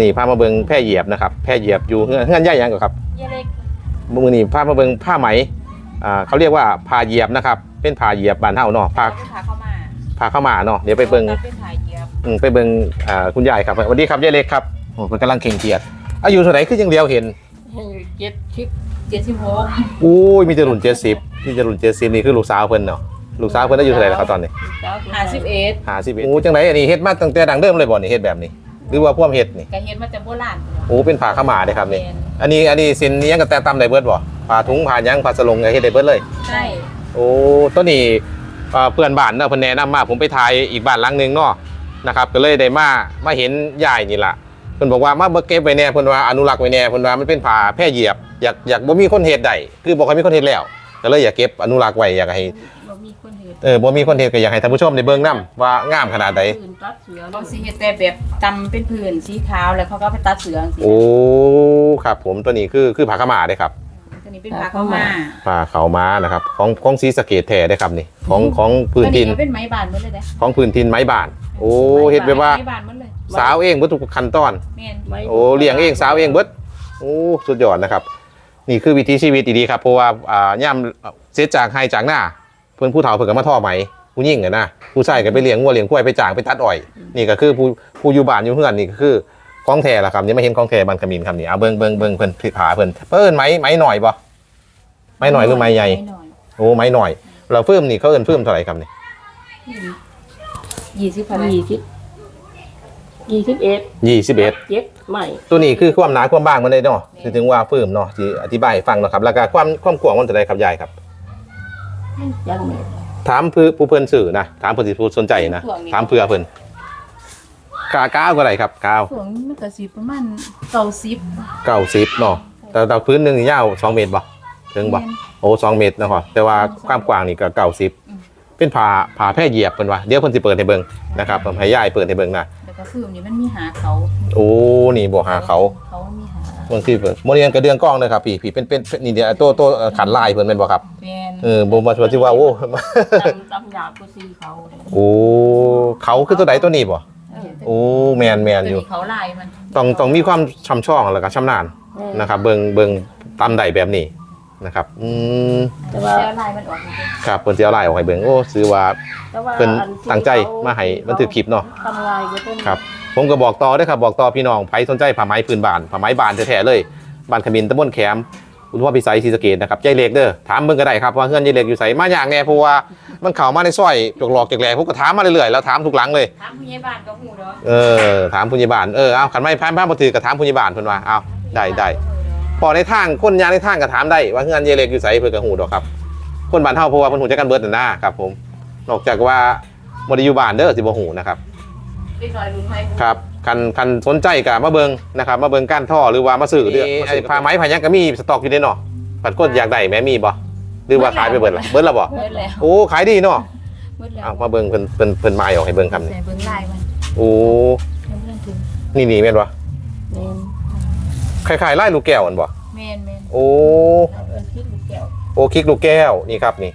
นี่พามาเบิงแพร่เหยียบนะครับแพร่เหยียบอยู่เฮือนเฮือนใหญ่ยังก็ครับเยเล็กมือนี่พามาเบิงผ้าไหมอ่าเขาเรียกว่าผ้าเหยียบนะครับ เป็นผ้าเหยียบบ้านเฮาเนาะผ้าเป็นขาเข้ามาผ้าเข้าวหมาเนาะเดี๋ยวไปเบิงเป็นขาเหยียบอืมไปเบิงอ่าคุณยายครับสวัสดีครับยายเล็กครับโอ้เป็นกำลังเข่งเกียรติอายุเท่าไหร่คือยังเดียวเห็นเจ็ดชิปเจ็ดสิบหกอู้ยมีแต่รุ่นเจ็ดสิบมีแต่รุ่นเจ็ดสิบนี่คือลูกสาวเพิ่นเนาะลูกสาวเพิ่นอายุเท่าไหร่แล้วครับตอนนี้ห้าสิบเอ็ดห้าสิบเอ็ดอู้จังไหนอันนี้เฮ็ดมาตั้งแต่ดังเดิมเลยบ่นี่เฮ็ดแบบนี้ หรือว่าพ่วมเฮ็ดนี่กระเฮ็ดมาจากโบราณโอ้เป็นผ้าขาวหมาเด้ครับนี่เป็นอันนี้อันนี้สินนี้ยังกับแต่ตำได้เบิดบ่ผ้าถุงผ้าหยังผ้าสลงเฮ็ดได้เบิดเลย ใช่โอ้ตัวนี้เอ่อเพื่อนบ้านเนาะเพิ่นแนะนำมาผมไปถ่ายอีกบ้านหลังหนึงเนาะนะครับก็เลยได้มามาเห็นยายนี่ล่ะเพิ่นบอกว่ามาเบ่เก็บไว้แน่เพิ่นว่าอนุรักษ์ไว้แน่เพิ่นว่ามันเป็นผ้าแพร่เหยียบอยากอยากบ่มีคนเฮ็ดได้คือบ่ค่อยมีคนเฮ็ดแล้วก็เลยอยากเก็บอนุรักษ์ไว้อยากให้บ่ มีคนเฮ็ดเออบ่มีคนเฮ็ดก็อยากให้ท่านผู้ชมได้เบิ่งนํว่างามขนาดใดอื่นตัดเสือเขาสิเฮ็ดแต่แบบตำเป็นผืนสีขาวแล้วเขาก็ไปตัดเสือจังซี่โอ้ครับ ผมตัวนี้คือคือผ้าขาวหมาเด้ครับตัวนี้เป็นขาเข้ามาผ้าขาวม้านะครับ ของของศรีสะเกษแท้เด้ครับนี่ ของของพื้นตัวดินก็เป็นไม้บานหมดเลยเด้ของพื้นดินไม้บ้าน โอ้เฮ็ดแบบว่าไม้บานหมดเลยสาวเองเบิดทุกขั้นตอน แม่นไม้โอ้เลี้ยงเองสาวเองเบิดโอ้สุดยอดนะครับ นี่คือวิถีชีวิตดีๆครับเพราะว่าอ่าย่ำเสียจากให้จากหน้า เพื่อนผู้เฒ่าเพิ่นก็มาท่อไหมผู้ยิ่งอะนะผู้ชายก็ไปเลี้ยงวัวเลี้ยงควายไปจ้างไปตัดอ้อย นี่ก็คือผู้ผู้อยู่บ้านอยู่เฮือนนี่ก็คือของแท้ละครับนี่ไม่เห็นของแท้บันขมินครับนี่เอาเบิ่งเบิ่งเบิ่งเพิ่นผาเพิ่นเพิ่นไหมไหมหน่อยบ่ไหมหน่อยหรือไหมใหญ่ไม้หน่อยโอ้ไหมหน่อย เราเพิ่มนี่เขาเอิ้นเพิ่มเท่าไหร่ครับนี่ยี่สิบพันยี่สิบยี่สิบเอ็ดยี่สิบเอ็ดเจ็ดไม่ตัวนี้คือความหนาความบางมันได้เนาะที่ถึงว่าเพิ่มเนาะที่อธิบายให้ฟังเนาะครับแล้วก็ความความกว้างมันเท่าไหร่ครับยายครับ ยังไม่ถามผู้ผู้เพิ่นสื่อนะถามผู้ที่ผู้สนใจนะถามเพื่อเพิ่นกาก้าวก็ได้ครับก้าวส่วนมันก็สิประมาณเก้าสิบเก้าสิบเนาะแต่แต่พื้นหนึ่งนี่ยาวสองเมตรบ่ถึงบ่โอ้สองเมตรนะครับแต่ว่าความกว้างนี่ก็เก้าสิบเป็นผ่าผ่าแพร่เหยียบเพิ่นว่าเดี๋ยวเพิ่นสิเปิดให้เบิ่งนะครับผมให้ยายเปิดให้เบิ่งนะแล้วก็คือนี่มันมีหาเขา โอ้นี่บ่หาเขาเขามีหา บางทีเพิ่นโมเรียนกระเดืองกล้องเลยครับพี่พี่เป็นเป็นเป็นนี่เดียวโตโตขันลายเพิ่นแม่นบ่ครับแม่นเออบ่มาว่าสิว่าโอ้ ตำตำหยาบก็ซีเขาโอ้เขาคือตัวใดตัวนี้บ่เออโอ้แมนแมนตัวอยู่นี้เขาลายมันต้องต้องมีความชำช่องแล้วก็ชำนาญนะครับเบิ่งเบิ่งตามใดแบบนี้นะครับอืมแต่ว่าแล้วลายมันออกจริงครับเพิ่นสิเอาลายออกให้เบิ่งโอ้ซื้อว่าแต่ว่าเพิ่นตั้งใจมาให้บันทึกคลิปเนาะ ทำลายก็ต้องครับ ผมก็บอกต่อเด้อครับบอกต่อพี่น้องไผสนใจผ้าไหมพื้นบ้านผ้าไหมบ้านแท้ๆเลยบ้านขมินตำบลแขมคุณพ่อพิสัยศรีสะเกษนะครับยายเล็กเด้อถามเบิ่งก็ได้ครับว่าเฮือนยายเล็กอยู่ไสมาอย่างแน่เพราะว่ามันเข้ามาในซอยจกหลอกจกแหลกผมก็ถามมาเรื่อยๆแล้วถามทุกหลังเลยๆถามผู้ใหญ่บ้านก็หูเนาะเออถามผู้ใหญ่บ้านเออเอาขันไม่พานพานบ่ถือก็ถามผู้ใหญ่บ้านเพิ่นว่าเอาได้ได้พอในทางคนยางในทางก็ถามได้ว่าเฮือนเยเล็กอยู่ไสเพิ่นก็ฮู้ดอกครับ คนบ้านเฮาเพราะว่าเพิ่นฮู้จักกันเบิดนั่นนะครับผมนอกจากว่าบ่ได้อยู่บ้านเด้อสิบ่ฮู้นะครับ เล็กน้อยรุ่นใหม่ครับคันคันสนใจก็มาเบิ่งนะครับมาเบิ่งก้านท่อหรือว่ามาซื้อเด้อไอ้ผ้าไหมผ้าหยังก็มีสต็อกอยู่เด้เนาะปัดคนอยากได้แม่มีบ่หรือว่าขายไปเบิดล่ะเบิดแล้วบ่เบิดแล้วโอ้ขายดีเนาะเบิดแล้วเอามาเบิ่งเพิ่นเพิ่นเพิ่นมาออกให้เบิ่งครับนี่ใส่เบิ่งลายมันโอ้ยังบ่ทันถึงนี่นี่แม่นบ่เน้นคล้ายๆลายลูกแก้วอันบ่แม่นแม่นโอ้เอาเอิ้นพริกลูกแก้วโอคลิกลูกแก้วนี่ครับนี่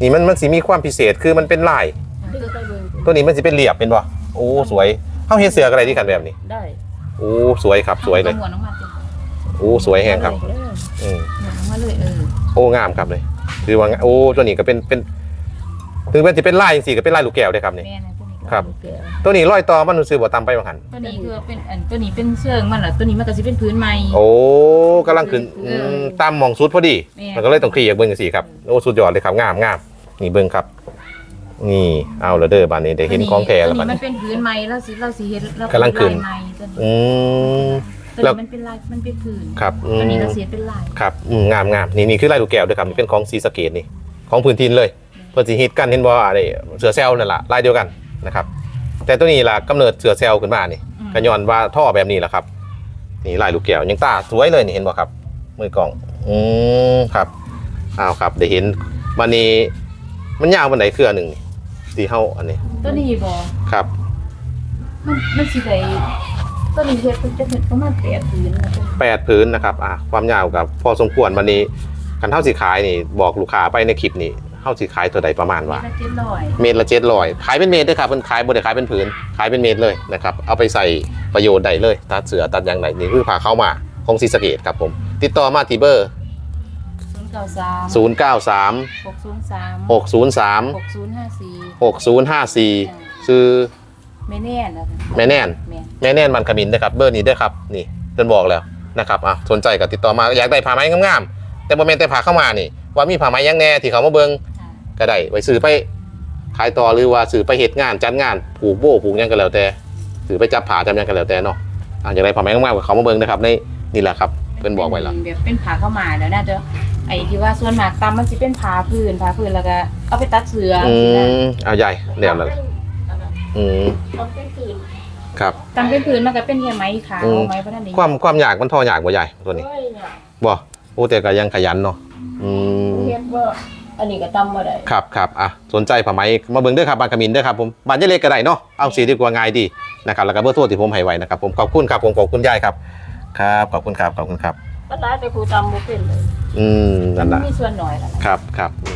นี่มันมันสิมีความพิเศษคือมันเป็นลายที่ก็เบิ่งตัวนี้มันสิเป็นเหลียบเป็นบ่ โอ้สวยเฮาเฮ็ดเสืออะไรที่กันแบบนี้ได้โอ้สวยครับสวยเลยอาหัวน้องมาจ้ะโอ้สวยแฮงครับเอออืมหัวน้องมาเลยเออโอ้งามครับเลย คือว่าโอ้ตัวนี้ก็เป็นเป็นถึงมันสิเป็นลายจังซี่ก็เป็นลายลูกแก้วเด้ครับนี่แม่นะตัวนี้ก็ครับแก้วตัวนี้ร้อยต่อมันรู้สึกว่าตามไปว่าหั่นตัวนี้คือเป็นอันตัวนี้เป็นเชิงมันเหรอตัวนี้มันก็สิเป็นพื้นไม้โอ้กำลังขึ้นอืมตามหมองสุดพอดีแม่มันก็เลยต้องเคลียร์เบิ่งจังซี่ครับโอ้สุดยอดเลยครับงามงามนี่เบิ่งครับ นี่เอาละเด้อบัดนี้ได้เห็นของแท้แล้วตัวบัดนี้มันี้นเป็นพื้นไม้แล้วสิเราสิเฮ็ดเรากำลังขึ้น ลายไม้ตัวนี้อืม ตัวแล้ว นี้มันเป็นลายมันเป็นพื้นครับอืตัวมนี้เราเสียเป็นลายครับอืมงามงามนี่นี่คือลายลูกแก้วด้วยครับนี่เป็นของซีสะเกตนี่ของพื้นทินเลยเพื่อสิฮิตกันเห็นบ่อะไรเสือเซลนั่นแหละลายเดียวกันนะครับแต่ตัวนี้ล่ะกำเนิดเสือเซลขึ้นมานี่อืมก็ย้อนว่าท่อแบบนี้แหละครับ นี่ลายลูกแก้วยังตาสวยเลยนี่เห็นบ่ครับมือกล่องอืมครับอ้าวครับได้เห็นวันนี้มันยาววันไหนเครือหนึ่งนี่ สีเฮาอันนี้ ตัวนี้บ่ครับ มันมันสิได้ตัวนี้เฮ็ดจะเฮ็ดประมาณ8พื้นนะตัวนี้แปดพื้นนะครับอะความยาวกับพอสมควรวันนี้คันเท่าสีขายนี่บอกลูกค้าไปในคลิปนี่เฮาสิขายตัวใดประมาณว่าละเจ็ดร้อยเมตรละเจ็ดร้อยขายเป็นเมตรด้วยครับมันขายบริขายเป็นผืนขายเป็นเมตรเลยนะครับ เอาไปใส่ประโยชน์ใดเลย ตัดเสือตัดยางไหนนี่คือพาเข้ามาของซีสะเกตครับผม ติดต่อมาที่เบอร์ ศูนย์เก้าสาม0 9 3หกศูนย์สาม6 0 3หกศูนย์ห้าสี่6 0 5 4ซื้อไม่แน่นะแม่แน่นแม่นแม่แน่นมันขมินนะครับเบอร์นี้ด้วยครับนี่เพิ่นบอกแล้วนะครับอะสนใจก็ติดต่อมาอยากได้ผ้าไหมงามๆแต่บ่แม่นแต่ผ้าเข้ามานี่ ว่ามีผ้าไหมยังแน่ที่เขามาเบิ่งค่ะก็ได้ไว้ซื้อไปขายต่อหรือว่าซื้อไปเฮ็ดงานจัดงานผูกโบผูกหยังก็แล้วแต่ซื้อไปจับผ้าจำหยังก็แล้วแต่เนาะอะอยากได้ผ้าไหมงามๆก็เขามาเบิ่งนะครับในนี่แหละครับ เพิ่นบอกไว้แล้วแบบเป็นผาเข้ามาแล้วน่าจะไอ้ที่ว่าส่วนมากตามมันจะเป็นผาพื้นผาพื้นแล้วก็เอาไปตัดเสืออืสินะมเอาใหญ่เดี๋ยวแล้วอืมต้องเป็นคืนครับ ตามเป็นพื้นมันก็เป็นแค่ไม้ขาวอืม ไม้พระนันเองความความอยากมันทออยากบ่ใหญ่ตัวนี้เฮ้ยเนี่ยบ่โอ้แต่ก็ยังขยันเนาะอืมเฮ็ดว่าอันนี้ก็ตำบ่ได้ครับครับอะสนใจผ้าไหมมาเบิ่งเด้อครับบางกะมินเด้อครับผมบานยายเล็กก็ได้เนาะเอาสีดีกว่าง่ายดีนะครับแล้วก็เบอร์โทรที่ผมให้ไว้นะครับผมขอบคุณครับผมขอบคุณยายครับ ครับขอบคุณครับขอบคุณครับ ก็ได้แต่ครูตำบ่เป็นเลยอืมนั่นมัล่ะนมีส่วนหน่อยแล้วล่ะครับครับอืม